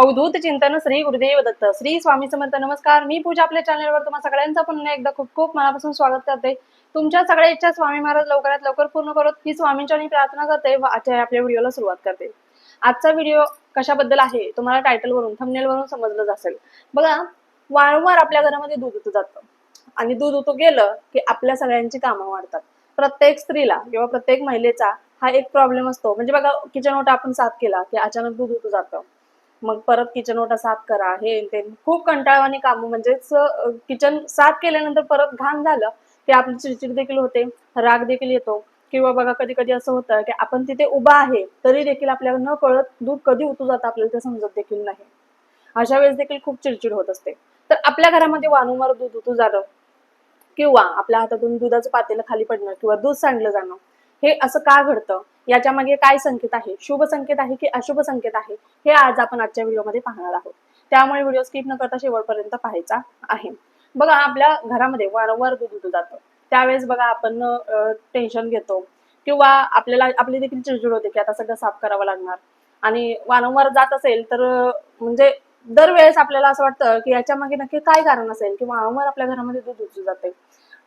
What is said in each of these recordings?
अवधूत चिंतन श्री गुरुदेव दत्त. श्री स्वामी समर्थ नमस्कार. मी पूजा आपल्या चॅनलवर तुम्हा सगळ्यांचं पुन्हा एकदा खूप खूप मनापासून स्वागत करते. तुमच्या सगळ्या इच्छा स्वामी महाराज लवकरात लवकर पूर्ण करत. ही स्वामींच्या मी प्रार्थना करते व आजच्या आपल्या व्हिडिओला सुरुवात करते. आजचा व्हिडिओ कशाबद्दल आहे? तुम्हाला टायटल वरून थंबनेल वरून समजलंच असेल. बघा वारंवार आपल्या घरामध्ये दूध होतं जातं. आणि दूध उतू गेलं की आपल्या सगळ्यांची कामं वाढतात. प्रत्येक स्त्रीला किंवा प्रत्येक महिलेचा हा एक प्रॉब्लेम असतो. म्हणजे बघा किचन ओटा आपण साफ केला की अचानक दूध होतं जातं. मग परत किचन ओटा साफ करा हे ते. खूप कंटाळवाणी कामं म्हणजेच किचन साफ केल्यानंतर परत घाण झालं की आपली चिडचिड देखील होते राग देखील येतो. किंवा बघा कधी कधी असं होतं की आपण तिथे उभा आहे तरी देखील आपल्याला न कळत दूध कधी उतू जातं आपल्याला ते समजत देखील नाही. अशा वेळेस देखील खूप चिडचिड होत असते. तर आपल्या घरामध्ये वारंवार दूध उतू जाणं किंवा आपल्या हातातून दुधाचं पातेलं खाली पडणं किंवा दूध सांडलं जाणं हे असं का घडतं? याच्या मागे काय संकेत आहे? शुभ संकेत आहे की अशुभ संकेत आहे? हे आज आपण आजच्या व्हिडिओमध्ये पाहणार आहोत. त्यामुळे व्हिडिओ स्किप न करता शेवटपर्यंत पाहायचा आहे. बघा आपल्या घरामध्ये वारंवार दूध उतू जातं. त्यावेळेस बघा आपण टेन्शन घेतो. किंवा आपल्याला आपली देखील चिडचिड होते की आता सगळं साफ करावं लागणार. आणि वारंवार जात असेल तर म्हणजे दरवेळेस आपल्याला असं वाटतं की याच्या मागे नक्की काय कारण असेल? की वारंवार आपल्या घरामध्ये दूध उतू जाते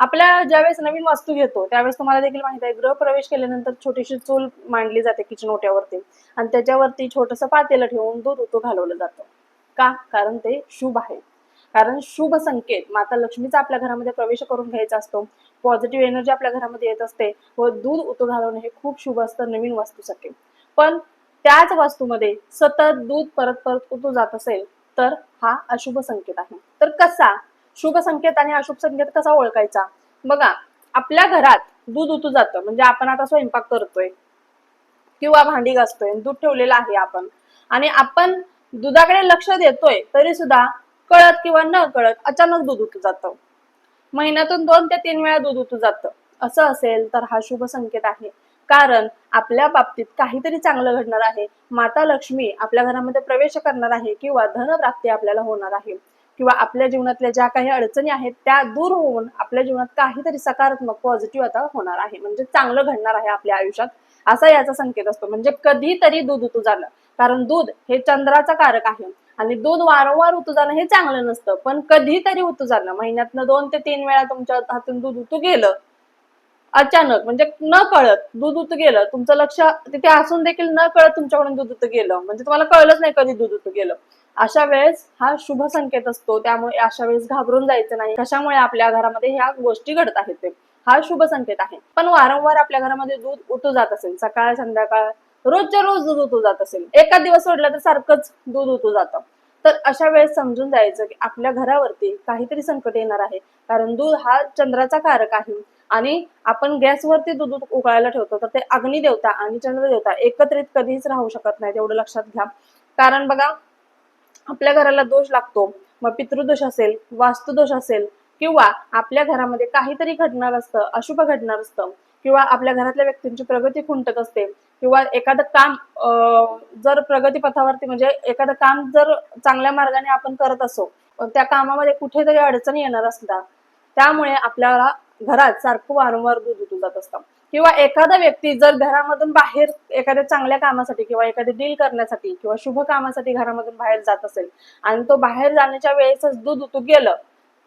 आपल्या ज्यावेळेस नवीन वास्तू घेतो त्यावेळेस तुम्हाला देखील माहिती आहे गृहप्रवेश केल्यानंतर छोटीशी चूल मांडली जाते किचन ओट्यावरती. आणि त्याच्यावरती छोटंसं पातेलं ठेवून दूध ऋतू घालवलं जातं. का? कारण ते शुभ आहे. कारण शुभ संकेत माता लक्ष्मीचा आपल्या घरामध्ये प्रवेश करून घ्यायचा असतो. पॉझिटिव्ह एनर्जी आपल्या घरामध्ये येत असते व दूध उतू घालवणं हे खूप शुभ असतं नवीन वास्तूसाठी. पण त्याच वास्तूमध्ये सतत दूध परत परत उतू जात असेल तर हा अशुभ संकेत आहे. तर कसा? शुभ संकेत आणि अशुभ संकेत कसा ओळखायचा? बघा आपल्या घरात दूध उतू जातं. म्हणजे आपण आता स्वयंपाक करतोय किंवा भांडी घासतोय दूध ठेवलेलं आहे आपण. आणि आपण दुधाकडे लक्ष देतोय तरी सुद्धा कळत किंवा न कळत अचानक दूध उतू जातं. महिन्यातून दोन ते तीन वेळा दूध उतू जातं. असं असेल तर हा शुभ संकेत आहे. कारण आपल्या बाबतीत काहीतरी चांगलं घडणार आहे. माता लक्ष्मी आपल्या घरामध्ये प्रवेश करणार आहे किंवा धनप्राप्ती आपल्याला होणार आहे. किंवा आपल्या जीवनातल्या ज्या काही अडचणी आहेत त्या दूर होऊन आपल्या जीवनात काहीतरी सकारात्मक पॉझिटिव्ह आता होणार आहे. म्हणजे चांगलं घडणार आहे आपल्या आयुष्यात असा याचा संकेत असतो. म्हणजे कधीतरी दूध उतू जाणं कारण दूध हे चंद्राचा कारक आहे आणि दूध वारंवार उतू जाणं हे चांगलं नसतं. पण कधीतरी उतू जाणं महिन्यातनं दोन ते तीन वेळा तुमच्या हातून दूध उतू गेलं अचानक म्हणजे न कळत दूध उतू गेलं तुमचं लक्ष तिथे असून देखील न कळत तुमच्याकडून दूध उतू गेलं. म्हणजे तुम्हाला कळलंच नाही कधी दूध उतू गेलं. अशा वेळेस हा शुभ संकेत असतो. त्यामुळे अशा वेळेस घाबरून जायचं नाही. कशामुळे आपल्या घरामध्ये ह्या गोष्टी घडत आहेत ते? हा शुभ संकेत आहे. पण वारंवार आपल्या घरामध्ये दूध उतू जात असेल सकाळ संध्याकाळ रोजच्या रोज दूध उतू जात असेल एका दिवस सोडला तर सारखंच दूध उतू जातं. तर अशा वेळेस समजून जायचं की आपल्या घरावरती काहीतरी संकट येणार आहे. कारण दूध हा चंद्राचा कारक आहे. आणि आपण गॅसवरती दूध उकळायला ठेवतो तर ते अग्निदेवता आणि चंद्रदेवता एकत्रित कधीच राहू शकत नाही तेवढं लक्षात घ्या. कारण बघा आपल्या घराला दोष लागतो मग पितृदोष असेल वास्तुदोष असेल किंवा आपल्या घरामध्ये काहीतरी घडणार असतं अशुभ घडणार असतं किंवा आपल्या घरातल्या व्यक्तींची प्रगती खुंटत असते किंवा एखादं काम जर प्रगतीपथावरती म्हणजे एखादं काम जर चांगल्या मार्गाने आपण करत असो त्या कामामध्ये कुठेतरी अडचणी येणार असतात. त्यामुळे आपल्याला घरात सारखं वारंवार दूध उतू जात असतं. किंवा एखादा व्यक्ती जर घरामधून बाहेर एखाद्या चांगल्या कामासाठी किंवा एखादी डील करण्यासाठी किंवा शुभ कामासाठी घरामधून बाहेर जात असेल आणि तो बाहेर जाण्याच्या वेळेसच दूध उतू गेलं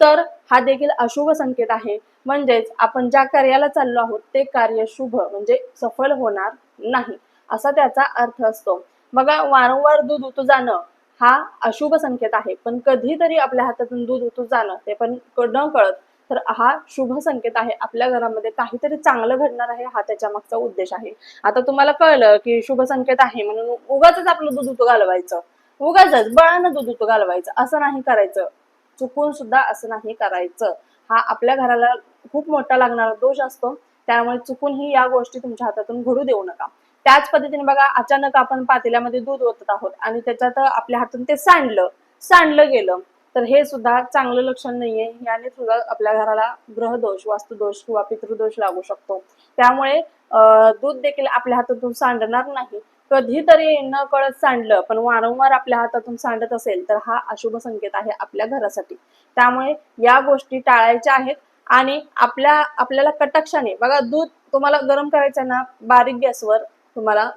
तर हा देखील अशुभ संकेत आहे. म्हणजेच आपण ज्या कार्याला चाललो आहोत ते कार्य शुभ म्हणजे सफल होणार नाही असा त्याचा अर्थ असतो. बघा वारंवार दूध उतू जाणं हा अशुभ संकेत आहे. पण कधीतरी आपल्या हातातून दूध उतू जाणं ते पण न कळत तर हा शुभ संकेत आहे. आपल्या घरामध्ये काहीतरी चांगलं घडणार आहे हा त्याच्या मागचा उद्देश आहे. आता तुम्हाला कळलं की शुभ संकेत आहे म्हणून उगाच आपलं दूध उतू घालवायचं. उगाच बळानं दूध उतू घालवायचं. असं नाही करायचं. चुकून सुद्धा असं नाही करायचं. हा आपल्या घराला खूप मोठा लागणारा दोष असतो. त्यामुळे चुकूनही या गोष्टी तुमच्या हातातून घडू देऊ नका. त्याच पद्धतीने बघा अचानक आपण पातेल्यामध्ये दूध ओतत आहोत आणि त्याच्यात आपल्या हातून ते सांडलं. सांडलं गेलं. तर हे सुद्धा चांगलं लक्षण नाहीये. याने सुद्धा आपल्या घराला ग्रहदोष वास्तुदोष किंवा पितृदोष लागू शकतो. त्यामुळे दूध देखील आपल्या हातातून सांडणार नाही. कधीतरी न कळत सांडलं पण वारंवार आपल्या हातातून सांडत असेल तर हा अशुभ संकेत आहे आपल्या घरासाठी. त्यामुळे या गोष्टी टाळायच्या आहेत आणि आपल्या आपल्याला कटाक्षाने बघा दूध तुम्हाला गरम करायचं आहे ना बारीक गॅसवर तुम्हाला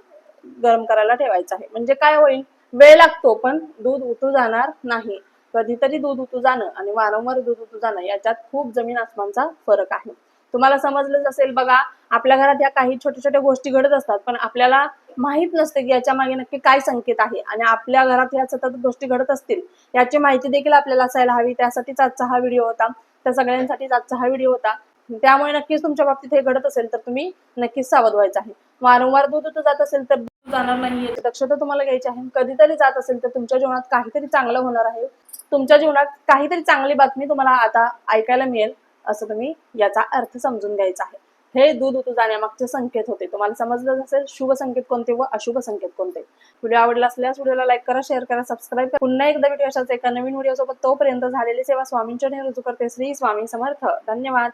गरम करायला ठेवायचं आहे. म्हणजे काय होईल? वेळ लागतो पण दूध उतू जाणार नाही. कधीतरी दूध उतू जाणं आणि वारंवार दूध उतू जाणं याच्यात खूप जमीन आसमानचा फरक आहे. तुम्हाला समजलंच असेल बघा आपल्या घरात या काही छोट्या छोट्या गोष्टी घडत असतात पण आपल्याला माहीत नसते की याच्या मागे नक्की काय संकेत आहे आणि आपल्या घरात या सतत गोष्टी घडत असतील याची माहिती देखील आपल्याला असायला हवी. त्यासाठीच आजचा हा व्हिडिओ होता. त्या सगळ्यांसाठीच आजचा हा व्हिडिओ होता. त्यामुळे नक्कीच तुमच्या बाबतीत हे घडत असेल तर तुम्ही नक्कीच सावध व्हायचं आहे. वारंवार दूध उतू जात असेल तर जाणार नाहीये. दक्षता तुम्हाला घ्यायची आहे. कधीतरी जात असेल तर तुमच्या जीवनात काहीतरी चांगलं होणार आहे. तुमच्या जीवनात काहीतरी चांगली बातमी तुम्हाला आता ऐकायला मिळेल असं तुम्ही याचा अर्थ समजून घ्यायचा आहे. हे दूध उतू जाण्यामागचे संकेत होते. तुम्हाला समजलं असेल शुभ संकेत कोणते व अशुभ संकेत कोणते? व्हिडिओ आवडला असल्यास व्हिडिओला लाईक करा शेअर करा सबस्क्राईब करा. पुन्हा एकदा भेटू अशाच एका नवीन व्हिडिओ सोबत तोपर्यंत झालेली सेवा स्वामींच्या रुजू करते. श्री स्वामी समर्थ. धन्यवाद.